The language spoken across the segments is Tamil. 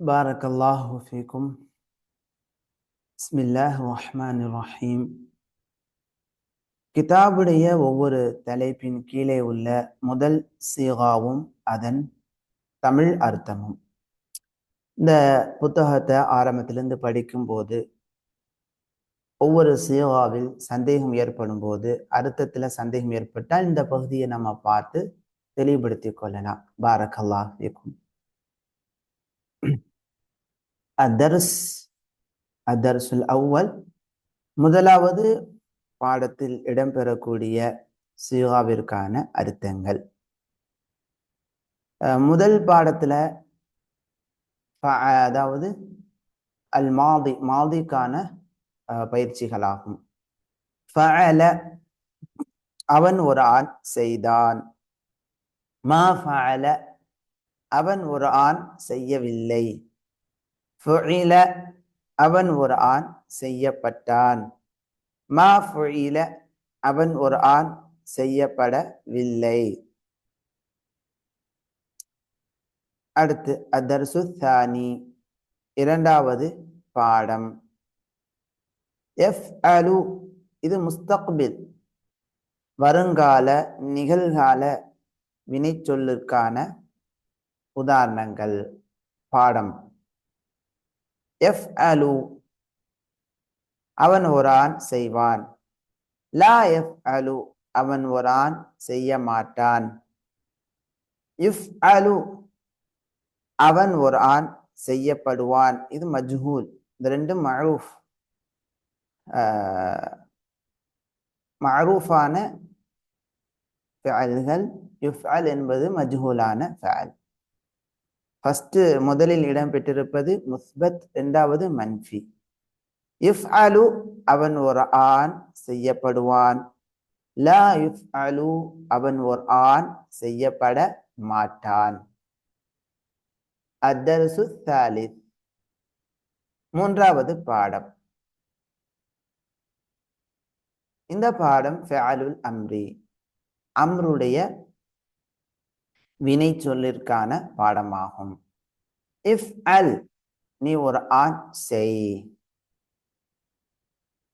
بارك الله فيكم بسم الله الرحمن الرحيم கிதாபுடைய ஒவ்வொரு தலைப்பின் கீழே உள்ள முதல் சீகாவும் அதன் தமிழ் அர்த்தமும் இந்த புத்தகத்தை ஆரம்பத்திலிருந்து படிக்கும்போது ஒவ்வொரு சீகாவில் சந்தேகம் ஏற்படும் போது அர்த்தத்துல சந்தேகம் ஏற்பட்டால் இந்த பகுதியை நம்ம பார்த்து தெளிவுபடுத்திக் கொள்ளலாம் பாரக்கல்லா ஃபீக்கும் அதர்ஸ் அதர்சுல் அவ்வல். முதலாவது பாடத்தில் இடம்பெறக்கூடிய சீகாவிற்கான அர்த்தங்கள். முதல் பாடத்தில் அதாவது அல் மாதி மாதிக்கான பயிற்சிகளாகும். ஃபஅல அவன் ஒரு ஆண் செய்தான். மா ஃபஅல அவன் ஒரு ஆண் செய்யவில்லை. ஃபுயில அவன் ஒரு ஆண் செய்யப்பட்டான். மா ஃபுயில அவன் ஒரு ஆண் செய்யப்படவில்லை. அடுத்து அதர்சு தானி இரண்டாவது பாடம். எஃப் அலு இது முஸ்தக்பில். வருங்கால நிகழ்கால வினைச்சொல்லுக்கான உதாரணங்கள். பாடம். எஃப் அலு அவன் ஒரு செய்வான். லா எஃப் அலு அவன் ஒரு செய்ய மாட்டான். இஃப் அலு அவன் ஒரு ஆண் செய்யப்படுவான். இது மஜ்ஹூல். இந்த ரெண்டும் மழூஃப் மழூஃபான ஃபஅல்கள் யுஃப்அல் என்பது மஜ்ஹூலான ஃபேல். ஃபஸ்ட்டு முதலில் இடம்பெற்றிருப்பது முஸ்பத் ரெண்டாவது மன்ஃபி. இஃப் அலு அவன் ஒரு ஆண் செய்யப்படுவான். லா இஃப் அலு அவன் ஒரு ஆண் செய்யப்பட மாட்டான். அத்தரசு தாலித் மூன்றாவது பாடம். இந்த பாடம் ஃபேலுல் அம்ரி. அம்ருடைய வினை சொல்லிற்கான பாடமாகும். இஃப் அல் நீ ஒரு ஆண் செய்.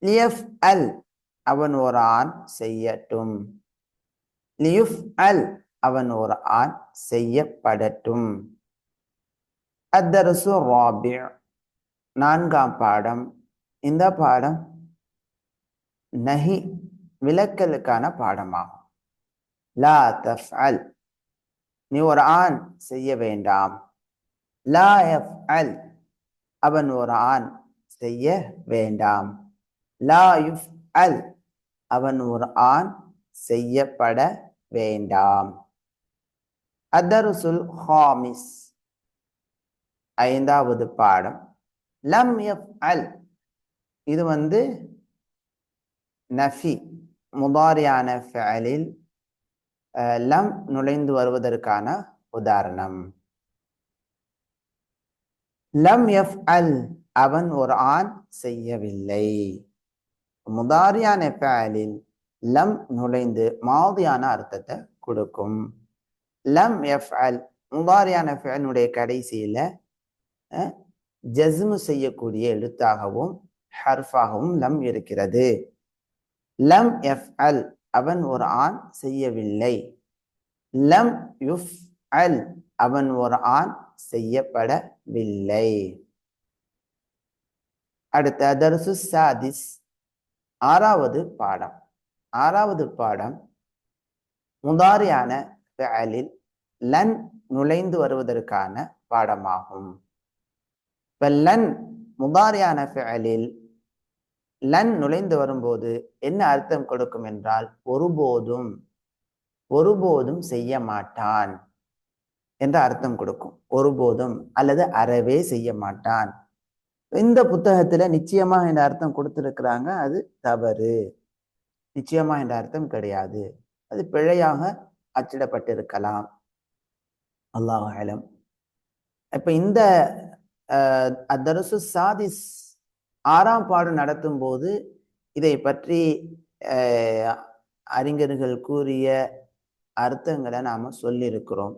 லியஃப் அல் அவன் ஒரு ஆண் செய்யட்டும். லியுஃப் அல் அவன் ஒரு ஆண் செய்யப்படட்டும். அத்தரசு ராபி நான்காம் பாடம். இந்த பாடம் நஹி விளக்கலுக்கான பாடமாகும். லா தஃப் அல் நீ ஒரு ஆண் செய்ய வேண்டாம். லா எஃப் அல் அவன் ஒரு ஆண் செய்ய வேண்டாம். லா யுஃப் அல் அவன் ஒரு ஆண் செய்யப்பட வேண்டாம். அதருசுல் ஹாமிஸ் ஐந்தாவது பாடம். லம் எஃப் அல் இது வந்து நஃபி முதாரியான ஃபலில் லம் நுழைந்து வருவதற்கான உதாரணம். லம் எஃப் அல் அவன் ஒரு ஆண் செய்யவில்லை. முதாரியான ஃபஅலில் லம் நுழைந்து மாதியான அர்த்தத்தை கொடுக்கும். லம் எஃப் அல் முதாரியான ஃபஅலுடைய கடைசியில ஜஸ்மு செய்யக்கூடிய எழுத்தாகவும் ஹர்ஃபாகவும் லம் இருக்கிறது. லம் எஃப் அல் அவன் ஒரு ஆண் செய்யவில்லை. லம் யுஃப் அல் அவன் ஒரு ஆண் செய்யப்படவில்லை. அடுத்த அதர்சு சாதிஸ் ஆறாவது பாடம். ஆறாவது பாடம் முதாரியான ஃபேலில் லன் நுழைந்து வருவதற்கான பாடமாகும். இப்போ லன் முதாரியான ஃபேலில் லன் நுழைந்து வரும்போது என்ன அர்த்தம் கொடுக்கும் என்றால் ஒருபோதும் ஒருபோதும் செய்ய மாட்டான் என்ற அர்த்தம் கொடுக்கும். ஒருபோதும் அல்லது அறவே செய்ய மாட்டான். இந்த புத்தகத்துல நிச்சயமா இந்த அர்த்தம் கொடுத்திருக்கிறாங்க அது தவறு. நிச்சயமா என்ற அர்த்தம் கிடையாது. அது பிழையாக அச்சிடப்பட்டிருக்கலாம். அல்லாஹ் இப்ப இந்த அதரசு சாதிஸ் ஆறாம் பாடம் நடத்தும் போது இதை பற்றி அறிஞர்கள் கூறிய அர்த்தங்களை நாம் சொல்லியிருக்கிறோம்.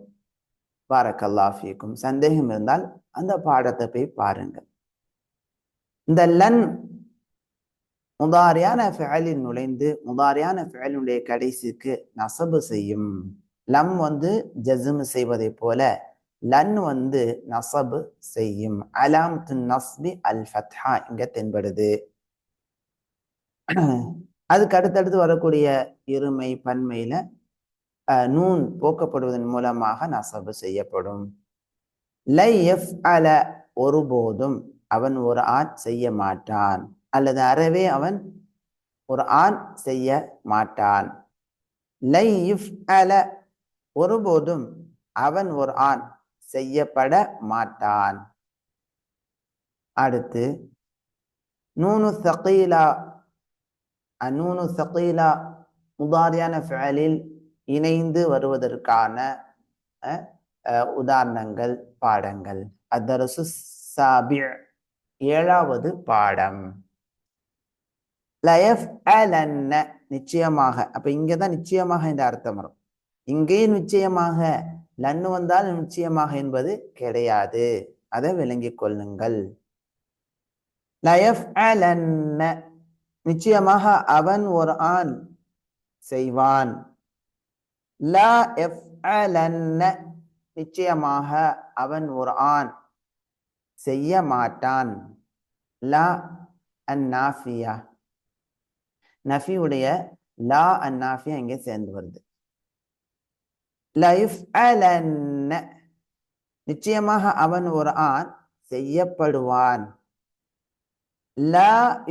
பாரக்கல்லாஃபிக்கும் சந்தேகம் இருந்தால் அந்த பாடத்தை போய் பாருங்கள். இந்த லன் முதாரியான ஃபேலில் நுழைந்து முதாரியான ஃபேலினுடைய கடைசிக்கு நசபு செய்யும். லம் வந்து ஜஸ்ம் செய்வதை போல லன் வந்து நசபு செய்யும். அலாம் நஸ்பி அல் ஃபத்ஹா இங்க தென்படுது. அதுக்கு அடுத்தடுத்து வரக்கூடிய இருமை பன்மையில நூன் போக்கப்படுவதன் மூலமாக நசபு செய்யப்படும். லை எஃப் அல ஒருபோதும் அவன் ஒரு ஆண் செய்ய மாட்டான். அல்லது அறவே அவன் ஒரு ஆண் செய்ய மாட்டான். லை இஃப் அல ஒருபோதும் அவன் ஒரு ஆண் செய்யப்பட மாட்டான். அடுத்து நூனு சகீலா அநூனு சகீலா முதாரியான ஃபேலில் இணைந்து வருவதற்கான உதாரணங்கள் பாடங்கள். அதரசு சாபி ஏழாவது பாடம். லயஃப் அலன்ன நிச்சயமாக. அப்ப இங்கதான் நிச்சயமாக இந்த அர்த்தம் வரும். இங்கேயும் நிச்சயமாக லன்னு வந்தால் நிச்சயமாக என்பது கிடையாது. அதை விளங்கிக் கொள்ளுங்கள். நிச்சயமாக அவன் ஒரு ஆண் செய்வான். லா எஃப் நிச்சயமாக அவன் ஒரு ஆண் செய்ய மாட்டான். லா அந்நாஃபியா நஃபியுடைய லா அந்நாஃபியா இங்கே சேர்ந்து வருது. லைஃப் அலன்ன நிச்சயமாக அவன் ஒரு ஆண் செய்யப்படுவான்.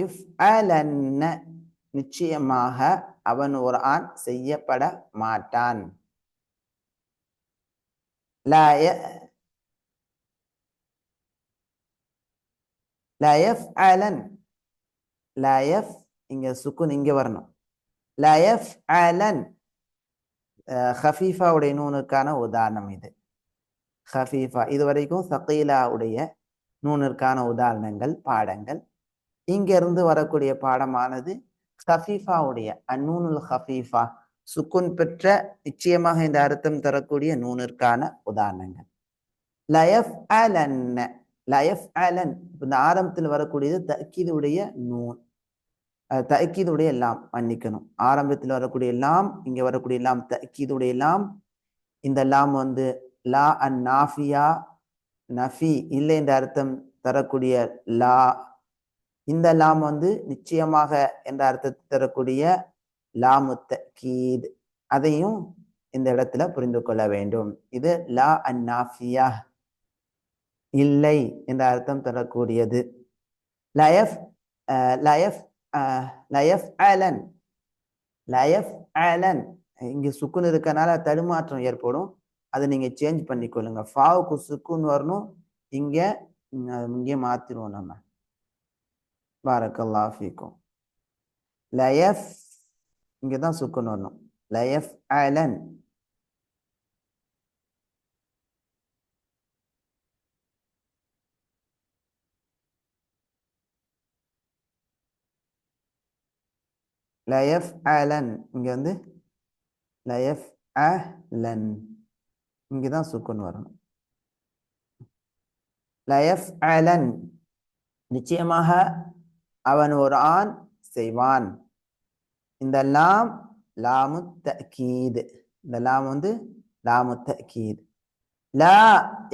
இஃப் நிச்சயமாக அவன் ஒரு ஆண் செய்யப்பட மாட்டான். லயஃப் அலன். லயஃப் இங்க சுக்குன் இங்க வரணும். லயஃப் அலன். ஹஃபீஃபாவுடைய நூனுக்கான உதாரணம் இது. ஹஃபீஃபா இது வரைக்கும் சகீலாவுடைய நூனிற்கான உதாரணங்கள் பாடங்கள். இங்கிருந்து வரக்கூடிய பாடமானது ஹஃபீஃபாவுடைய அந்நூனுல் ஹஃபீஃபா. சுக்குன் பெற்ற நிச்சயமாக இந்த அர்த்தம் தரக்கூடிய நூனிற்கான உதாரணங்கள். லயஃப் அலன் லயஃப் அலன் இந்த ஆரம்பத்தில் வரக்கூடியது தக்கீதுடைய நூன். தக்கீதுடைய எல்லாம் மன்னிக்கணும். ஆரம்பத்தில் வரக்கூடிய எல்லாம் இங்கே வரக்கூடிய எல்லாம் தக்கீதுடைய எல்லாம் இந்த லாம் வந்து லா அன் நாஃபியா நஃபி இல்லை என்ற அர்த்தம் தரக்கூடிய லா. இந்த லாம் வந்து நிச்சயமாக என்ற அர்த்தத்தை தரக்கூடிய லாமு தக்கீத் அதையும் இந்த இடத்துல புரிந்து கொள்ள வேண்டும். இது லா அன் நாஃபியா. இல்லை என்ற அர்த்தம் தரக்கூடியது. லயஃப் லயஃப் லயஃப் அலன் லயஃப் அலன் இங்கே சுக்குன்னு இருக்கனால தடுமாற்றம் ஏற்படும். அதை நீங்கள் சேஞ்ச் பண்ணிக்கொள்ளுங்க. ஃபாவுக்கு சுக்குன்னு வரணும். இங்கே இங்கே மாற்றிடுவோம் நம்ம. பாரக்கல்லா ஃபீக்கும். லயஃப் இங்கே தான் சுக்குன்னு வரணும். லயஃப் அலன் லயஃப் அலன் இங்கே வந்து லயஃப் அலன் இங்கே தான் சுக்குன் வரணும். லயஃப் அலன் நிச்சயமாக அவன் ஒரு ஆண் செய்வான். இந்த லாம் லாமு தக்கீது இந்த லாம் வந்து லாமு தக்கீது லா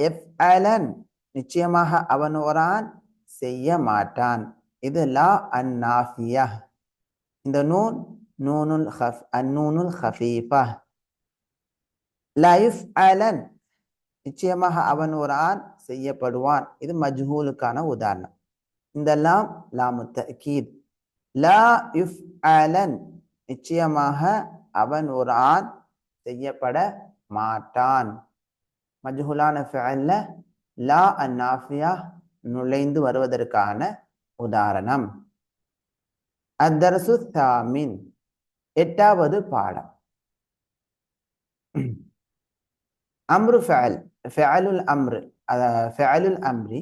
எஃப் அலன் நிச்சயமாக அவன் ஒரு ஆண் செய்ய மாட்டான். இது லா அந்நாஃபியா இந்த நூன் நூனுல் ஹஃப் அந்நூனுல் ஹஃபீஃபா லைஃப் அலன் நிச்சயமாக அவன் ஒரு ஆண் செய்யப்படுவான். இது மஜ்ஹூலுக்கான உதாரணம். இந்த லாம் லாமு தக்கீத் லா யுஃப் அலன் நிச்சயமாக அவன் ஒரு ஆண் செய்யப்பட மாட்டான். மஜ்ஹூலான ஃபஅல்ல லா அந்நாஃபியா நுழைந்து வருவதற்கான உதாரணம். அத்தரசு தாமின் எட்டாவது பாடம். அம்ரு ஃபேல் ஃபேலுல் அம்ரு ஃபேலுல் அம்ரி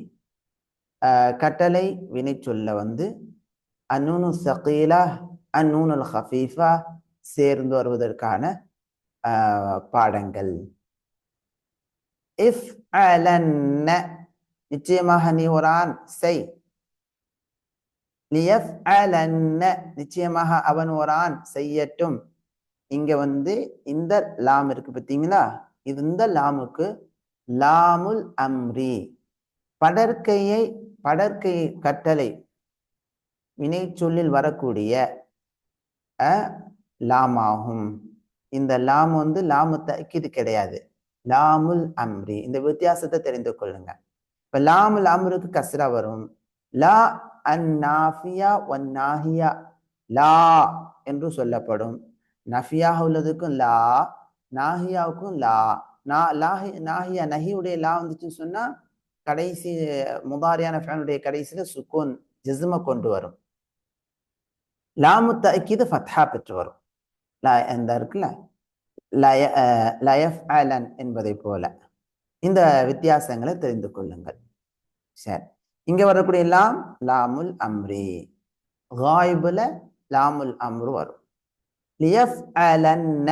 கட்டளை வினை சொல்ல வந்து அந்நூனு சகீலா அந்நூனுல் ஹஃபீஃபா சேர்ந்து வருவதற்கான பாடங்கள். இஃப் அலன்ன நிச்சயமாக நீ ஒரு ஆண் செய். லியஃப் அலன்ன நிச்சயமாக அவன் ஒரு செய்யட்டும். இங்க வந்து இந்த லாம் இருக்கு பார்த்தீங்களா? இது இந்த லாமுக்கு லாமுல் அம்ரி படற்கையை படற்கை கட்டளை வினை சொல்லில் வரக்கூடிய லாம் லாமாகும். இந்த லாம் வந்து லாமு தக்கிது கிடையாது. லாமுல் அம்ரி. இந்த வித்தியாசத்தை தெரிந்து கொள்ளுங்க. இப்ப லாமுல் அம்ருக்கு கஸ்ரா வரும். லா அந்நாஃபியா ஒன் நாஹியா லா என்று சொல்லப்படும். நஃபியாக உள்ளதுக்கும் லா நாஹியாவுக்கும் லா. நா லாஹி நாஹியா நஹியுடைய லா வந்துச்சுன்னு சொன்னா கடைசி முதாரியான ஃபேனுடைய கடைசியில சுக்கூன் ஜிஸ்ம கொண்டு வரும். லாமு தக்கிது ஃபத்ஹா பெற்று வரும். லா இந்த இருக்குல்ல? லய லயஃப் அலன் என்பதை போல. இந்த வித்தியாசங்களை தெரிந்து கொள்ளுங்கள். சரி. இங்க வரக்கூடிய லாம் லாமுல் அம்ரி. காய்புல லாமுல் அம்ரு வரும். லியஃப் அலன்ன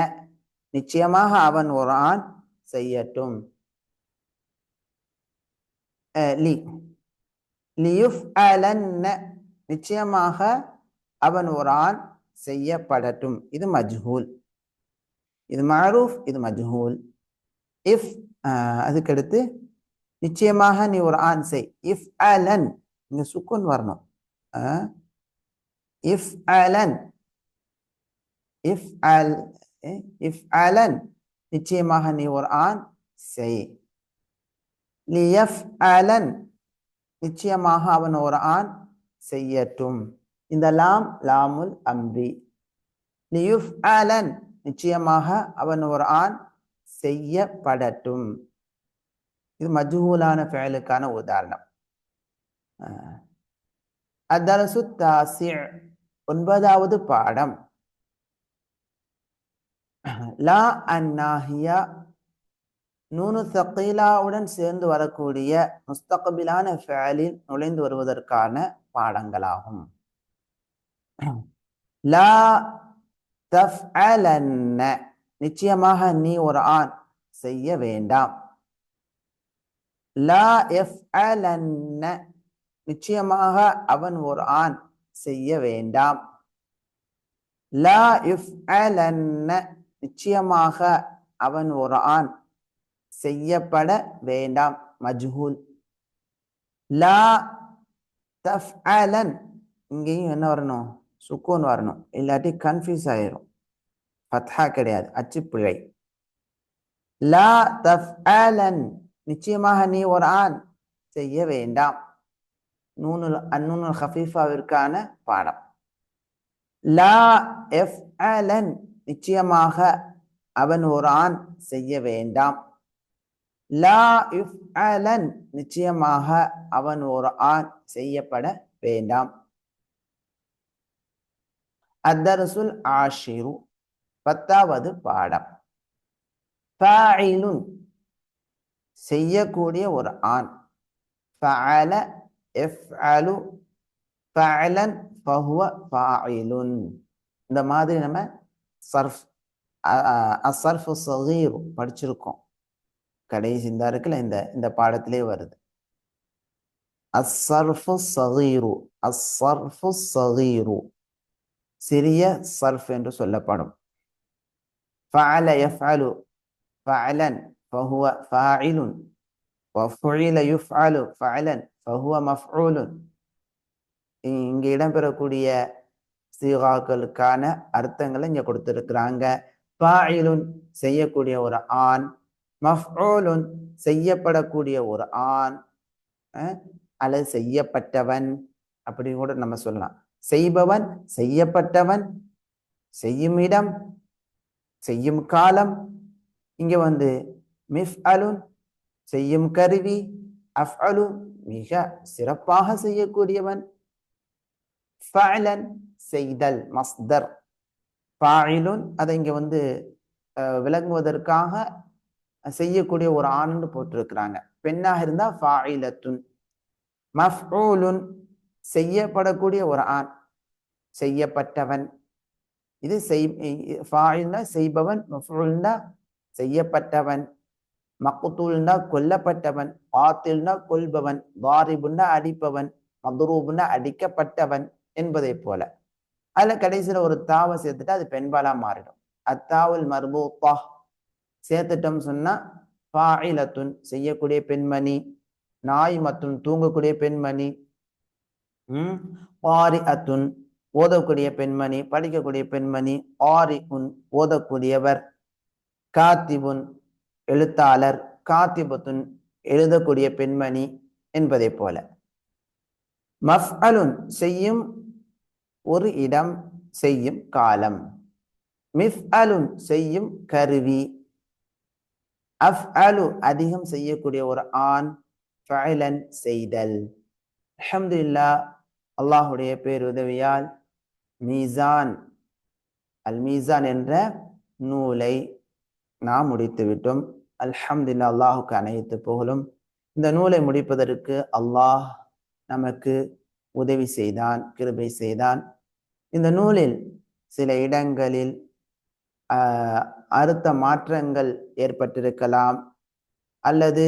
நிச்சயமாக அவன் ஒரு ஆண் செய்யட்டும். லி. லியுஃப் அலன்ன நிச்சயமாக அவன் ஒரு ஆண் செய்யப்படட்டும். இது மஜ்ஹூல். இது மாரூஃப் இது மஜ்ஹூல். இஃப் அதுக்கடுத்து நிச்சயமாக நீ ஒரு ஆண் செய். இஃப் அலன் இங்க சுக்குன் வரணும். இஃப் அலன் இஃப் அல் இஃப் அலன் நிச்சயமாக நீ ஒரு ஆண் செய். லியஃப் அலன் நிச்சயமாக அவன் ஒரு ஆண் செய்யட்டும். இந்த லாம் லாமுல் அம்ரி. லியுஃப் அலன் நிச்சயமாக அவன் ஒரு ஆண் செய்யப்படட்டும். இது மஜ்ஹூலான ஃபேலுக்கான உதாரணம். அத்தரசு தாசி ஒன்பதாவது பாடம். லா அந்நாஹியா நூனு சக்கீலாவுடன் சேர்ந்து வரக்கூடிய முஸ்தகபிலான ஃபேலில் நுழைந்து வருவதற்கான பாடங்களாகும். லா தஃப் நிச்சயமாக நீ ஒரு ஆண். செய்ய வேண்டாம். லா எஃப் நிச்சயமாக அவன் ஒரு ஆண். செய்ய வேண்டாம். லா இஃப் நிச்சயமாக அவன் ஒரு ஆண். செய்யப்பட வேண்டாம். மஜ்ஹூல். லா தஃப் இங்கேயும் என்ன வரணும்? சுக்கூன் வரணும். இல்லாட்டி கன்ஃபியூஸ் ஆயிரும். ஃபத்ஹா கிடையாது. அச்சுப்பிழை. லா தஃப் நிச்சயமாக நீ ஒரு ஆண். செய்ய வேண்டாம். நூனுல் அந்நூனுல் ஹஃபீஃபாவிற்கான பாடம். லா எஃப் நிச்சயமாக அவன் ஒரு ஆண். செய்ய வேண்டாம். லா இஃப் நிச்சயமாக அவன் ஒரு ஆண். செய்யப்பட வேண்டாம். அத்தரசுல் ஆஷிரு. பத்தாவது பாடம். பாயிலுன் செய்யக்கூடிய ஒரு ஆண். ஃபஅல எஃப்அலு ஃபஅலன் ஃபஹுவ ஃபாயிலுன் இந்த மாதிரி நம்ம சர்ஃப் அசர்ஃபு சகீரு படிச்சிருக்கோம். கடைசி இந்த இருக்குல்ல இந்த இந்த பாடத்திலே வருது. அசர்ஃபு சகீரு அசர்ஃபு சகீரு. சிறிய சர்ஃப் என்று சொல்லப்படும். ஃபஅல எஃப்அலு ஃபஅலன் فهو فاعل وفعل يفعل فعلا فهو مفعول இங்க இடம்பெறக்கூடிய சீகாக்களுக்கான அர்த்தங்களை இங்க கொடுத்திருக்கிறாங்க ஃபாயிலுன் செய்யக்கூடிய ஒரு ஆண் மஃஊலுன் செய்யப்படக்கூடிய ஒரு ஆண் அல்லது செய்யப்பட்டவன் அப்படி கூட நம்ம சொல்லலாம் செய்பவன் செய்யப்பட்டவன் செய்யும் இடம் செய்யும் காலம் இங்க வந்து மிஃப் அலுன் செய்யும் கருவி அஃப்அலு மிக சிறப்பாக செய்யக்கூடியவன். ஃபஅலன் செய்தல் மஸ்தர். பாயிலுன் அதை இங்கே வந்து விளங்குவதற்காக செய்யக்கூடிய ஒரு ஆணுன்னு போட்டிருக்கிறாங்க. பெண்ணாக இருந்தால் ஃபாயிலத்துன் மஃஊலுன் செய்யப்படக்கூடிய ஒரு ஆண். செய்யப்பட்டவன். இது செய் ஃபாயில்னா செய்பவன் மஃஊல்னா செய்யப்பட்டவன். மக்குத்தூல்னா கொல்லப்பட்டவன் ஆத்தில்னா கொல்பவன் வாரிபுன்னா அடிப்பவன் மதுரூபுன்னா அடிக்கப்பட்டவன் என்பதை போல. அதுல கடைசியில ஒரு தாவை சேர்த்துட்டா அது பெண்பாலா மாறிடும். அத்தாவுல் பா சேர்த்துட்டோம் சொன்னா பாயிலத்துன் செய்யக்கூடிய பெண்மணி நாய் மற்றும் தூங்கக்கூடிய பெண்மணி உம் பாரி அத்துன் ஓதக்கூடிய பெண்மணி படிக்கக்கூடிய பெண்மணி ஆரி உன் ஓதக்கூடியவர் காத்திபுன் எழுத்தாளர் காத்திபத்துன் எழுதக்கூடிய பெண்மணி என்பதை போல. மஃப் அலுன் செய்யும் ஒரு இடம் செய்யும் காலம். மிஃப் அலுன் செய்யும் கருவி. அஃப் அலு அதிகம் செய்யக்கூடிய ஒரு ஆண் ஃபஅலன் செய்தல். அல்ஹம்துலில்லாஹ் அல்லாஹுடைய பேருதவியால் மீசான் அல் மீசான் என்ற நூலை நாம் முடித்துவிட்டோம். அல்ஹம்துல்லா அல்லாஹுக்கு அனைத்து புகழும். இந்த நூலை முடிப்பதற்கு அல்லாஹ் நமக்கு உதவி செய்தான் கிருபை செய்தான். இந்த நூலில் சில இடங்களில் அறுத்த மாற்றங்கள் ஏற்பட்டிருக்கலாம். அல்லது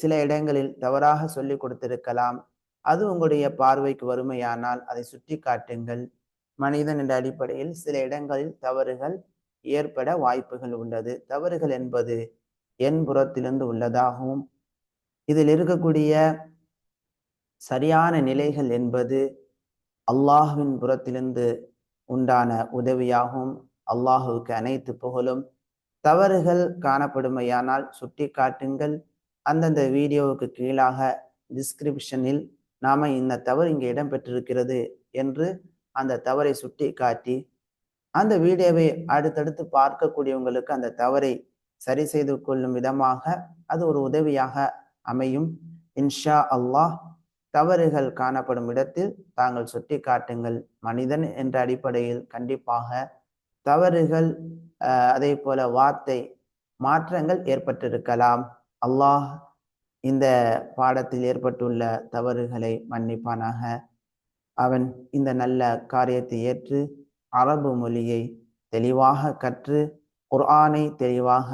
சில இடங்களில் தவறாக சொல்லிக் கொடுத்திருக்கலாம். அது உங்களுடைய பார்வைக்கு வறுமையானால் அதை சுட்டி காட்டுங்கள் மனிதன் என்ற அடிப்படையில் சில இடங்களில் தவறுகள் ஏற்பட வாய்ப்புகள் உள்ளது. தவறுகள் என்பது என் புறத்திலிருந்து உள்ளதாகவும் இதில் இருக்கக்கூடிய சரியான நிலைகள் என்பது அல்லாஹுவின் புறத்திலிருந்து உண்டான உதவியாகவும் அல்லாஹுவுக்கு அனைத்து புகழும். தவறுகள் காணப்படுமையானால் சுட்டி காட்டுங்கள். அந்தந்த வீடியோவுக்கு கீழாக டிஸ்கிரிப்ஷனில் நாம இந்த தவறு இங்கே இடம்பெற்றிருக்கிறது என்று அந்த தவறை சுட்டி காட்டி அந்த வீடியோவை அடுத்தடுத்து பார்க்கக்கூடியவங்களுக்கு அந்த தவறை சரி செய்து கொள்ளும் விதமாக அது ஒரு உதவியாக அமையும். இன்ஷா அல்லாஹ் தவறுகள் காணப்படும் இடத்தில் தாங்கள் சுட்டி காட்டுங்கள் மனிதன் என்ற அடிப்படையில் கண்டிப்பாக தவறுகள் அதே போல வார்த்தை மாற்றங்கள் ஏற்பட்டிருக்கலாம். அல்லாஹ் இந்த பாடத்தில் ஏற்பட்டுள்ள தவறுகளை மன்னிப்பானாக. அவன் இந்த நல்ல காரியத்தை ஏற்று அரபு மொழியை தெளிவாக கற்று குர்ஆனை தெளிவாக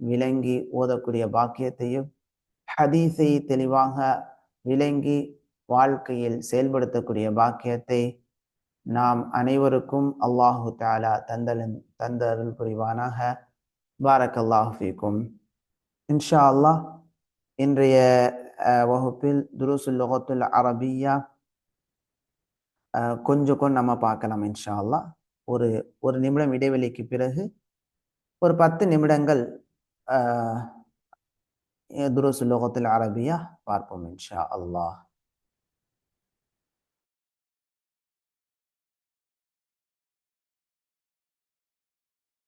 விளங்கி ஓதக்கூடிய பாக்கியத்தையும் ஹதீஸை தெளிவாக விளங்கி வாழ்க்கையில் செயல்படுத்தக்கூடிய பாக்கியத்தை நாம் அனைவருக்கும் அல்லாஹு தாலா தந்தலன் தந்தருள் புரிவானாக. பாரக் அல்லாஹு இன்ஷா அல்லாஹ் இன்றைய வகுப்பில் துருசுல் லுகத்துல் அரபியா கொஞ்சம் கொஞ்சம் நம்ம பார்க்கலாம் இன்ஷா அல்லாஹ் ஒரு ஒரு நிமிடம் இடைவெளிக்கு பிறகு ஒரு பத்து நிமிடங்கள் அஹ், லோகத்தில் அரபியா பார்ப்போம் இன்ஷா அல்லாஹ்